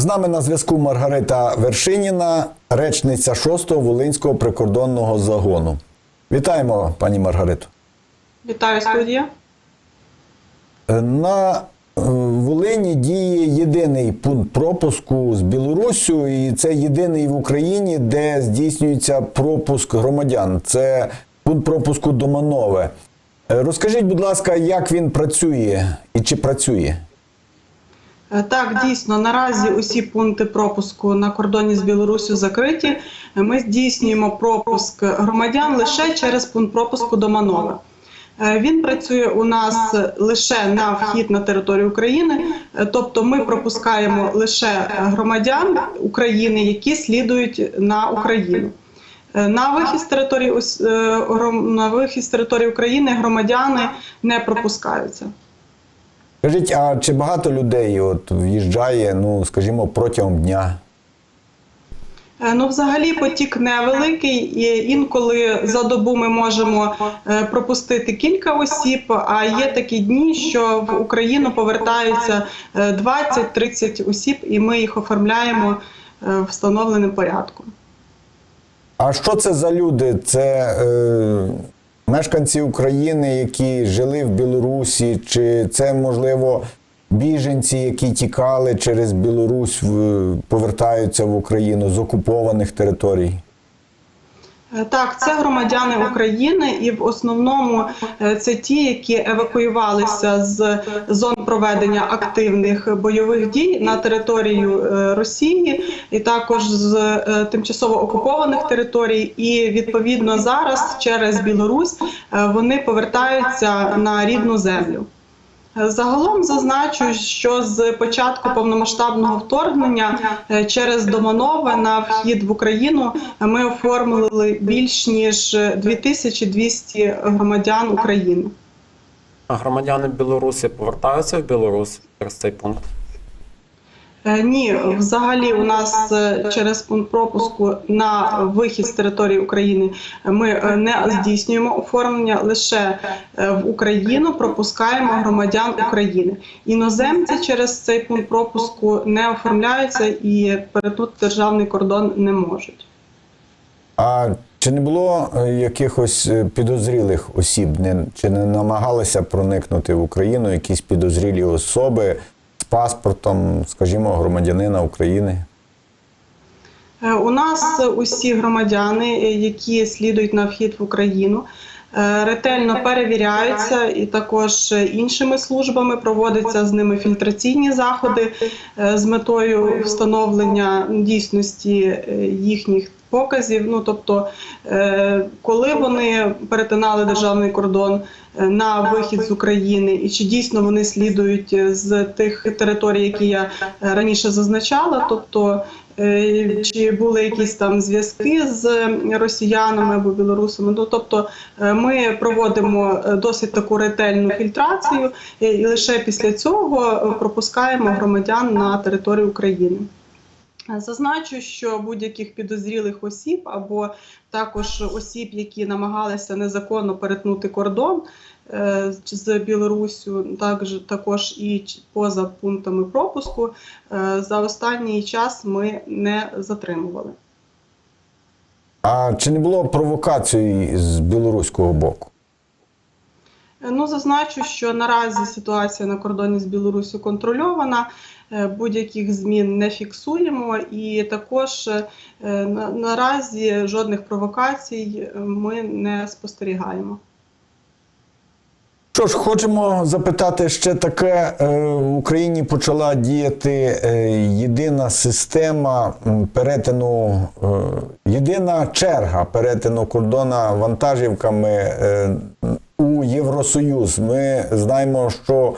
З нами на зв'язку Маргарита Вершиніна, речниця 6-го Волинського прикордонного загону. Вітаємо, пані Маргариту. Вітаю студія. Е, На е, Волині діє єдиний пункт пропуску з Білоруссю, і це єдиний в Україні, де здійснюється пропуск громадян. Це пункт пропуску Доманове. Е, Розкажіть, будь ласка, як він працює і чи працює? Е, Так, дійсно, наразі усі пункти пропуску на кордоні з Білоруссю закриті. Е, Ми здійснюємо пропуск громадян лише через пункт пропуску Доманове. Е, Він працює у нас лише на вхід на територію України, е, тобто ми пропускаємо лише громадян України, які слідують на Україну. На вихід з території на вихід з території України громадяни не пропускаються. Скажіть, а чи багато людей от в'їжджає, ну скажімо, протягом дня? Е, Ну, взагалі, потік невеликий. і Інколи за добу ми можемо е, пропустити кілька осіб. А є такі дні, що в Україну повертаються е, 20-30 осіб, і ми їх оформляємо е, встановленим порядком. А що це за люди? Це е, мешканці України, які жили в Білорусі, чи це, можливо, біженці, які тікали через Білорусь, повертаються в Україну з окупованих територій? Е, Так, це громадяни України, і в основному е, це ті, які евакуювалися з зон проведення активних бойових дій на територію е, Росії, і також з тимчасово окупованих територій. І відповідно зараз через Білорусь вони повертаються на рідну землю. Е, Загалом зазначу, що з початку повномасштабного вторгнення е, через Доманове на вхід в Україну е, ми оформили більш ніж 2200 громадян України. А громадяни Білорусі повертаються в Білорусь через цей пункт. Е, Ні, взагалі у нас е, через пункт пропуску на вихід з території України ми е, не здійснюємо оформлення лише в Україну пропускаємо громадян України. Іноземці через цей пункт пропуску не оформляються і перетнути державний кордон не можуть. А чи не було якихось підозрілих осіб? Чи не намагалися проникнути в Україну якісь підозрілі особи паспортом, скажімо, громадянина України? Е, У нас усі громадяни, е, які слідують на вхід в Україну, е, ретельно перевіряються, і також іншими службами проводяться з ними фільтраційні заходи з метою встановлення дійсності їхніх показів. Ну тобто, е, коли вони перетинали державний кордон е, на вихід з України, і чи дійсно вони слідують е, з тих територій, які я раніше зазначала, тобто. Чи були якісь там зв'язки з росіянами або білорусами? Ну тобто ми проводимо досить таку ретельну фільтрацію, і лише після цього пропускаємо громадян на територію України. Зазначу, що будь-яких підозрілих осіб або також осіб, які намагалися незаконно перетнути кордон е, з Білоруссю, також також і поза пунктами пропуску, е, за останній час ми не затримували. А чи не було провокацій з білоруського боку? Ну, зазначу, що наразі ситуація на кордоні з Білоруссю контрольована. е, Будь-яких змін не фіксуємо, і також е, наразі жодних провокацій е, ми не спостерігаємо. Що ж, хочемо запитати ще таке: в Україні почала діяти єдина система перетину, єдина черга перетину кордона вантажівками у Євросоюз. Ми знаємо, що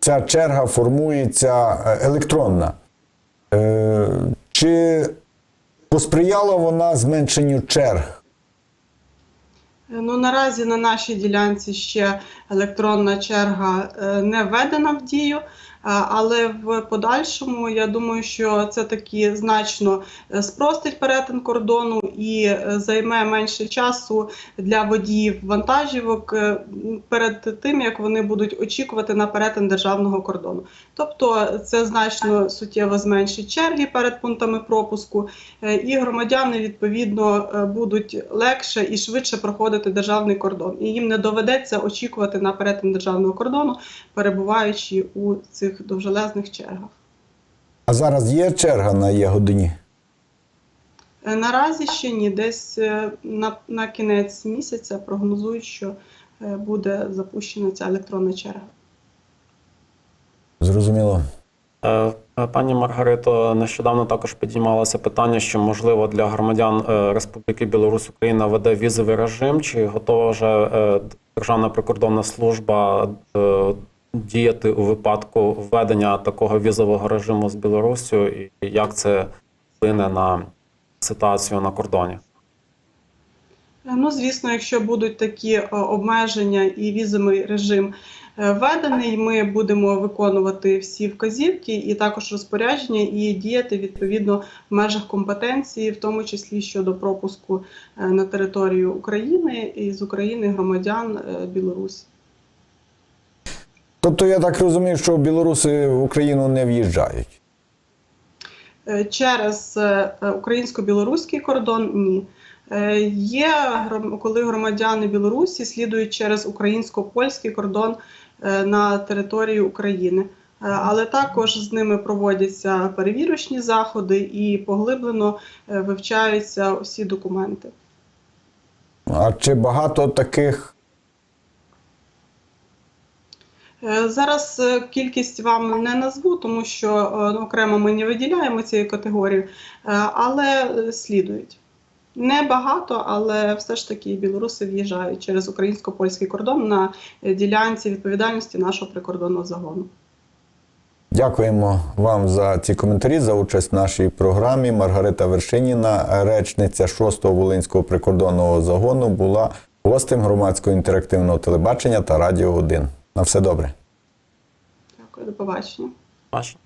ця черга формується е, електронна. Е, Чи посприяла вона зменшенню черг? Ну наразі на нашій ділянці ще електронна черга е, не введена в дію, Але в подальшому я думаю, що це таки значно е, спростить перетин кордону і е, займе менше часу для водіїв вантажівок е, перед тим, як вони будуть очікувати на перетин державного кордону. Тобто це значно суттєво зменшить черги перед пунктами пропуску, е, і громадяни відповідно е, будуть легше і швидше проходити державний кордон. І їм не доведеться очікувати на перетин державного кордону, перебуваючи у цих довжелезних чергах. А зараз є черга на Ягодині? Е, Наразі ще ні, десь е, на, на кінець місяця прогнозують, що е, буде запущена ця електронна черга. Зрозуміло. Пані Маргарито, нещодавно також підіймалося питання, що можливо для громадян Республіки Білорусь Україна веде візовий режим. Чи готова вже Державна прикордонна служба діяти у випадку введення такого візового режиму з Білоруссю, і як це вплине на ситуацію на кордоні? Е, Ну, звісно, якщо будуть такі е, обмеження і візовий режим е, введений, ми будемо виконувати всі вказівки і також розпорядження і діяти відповідно в межах компетенції, в тому числі щодо пропуску на територію України і з України громадян Білорусі. Тобто я так розумію, що білоруси в Україну не в'їжджають. Е, Через е, е, українсько-білоруський кордон ні. Є коли громадяни Білорусі слідують через українсько-польський кордон на територію України. Але також з ними проводяться перевірочні заходи і поглиблено вивчаються всі документи. А чи багато таких? Е, Зараз е, кількість вам не назву, тому що е, ну, окремо ми не виділяємо цієї категорії, е, але е, слідують. Не багато, але все ж таки білоруси в'їжджають через українсько-польський кордон на е, ділянці відповідальності нашого прикордонного загону. Дякуємо вам за ці коментарі, за участь в нашій програмі. Маргарита Вершиніна, речниця 6-го Волинського прикордонного загону, була гостем громадського інтерактивного телебачення та Радіо 1. На все добре. Дякую, до побачення. Бачите?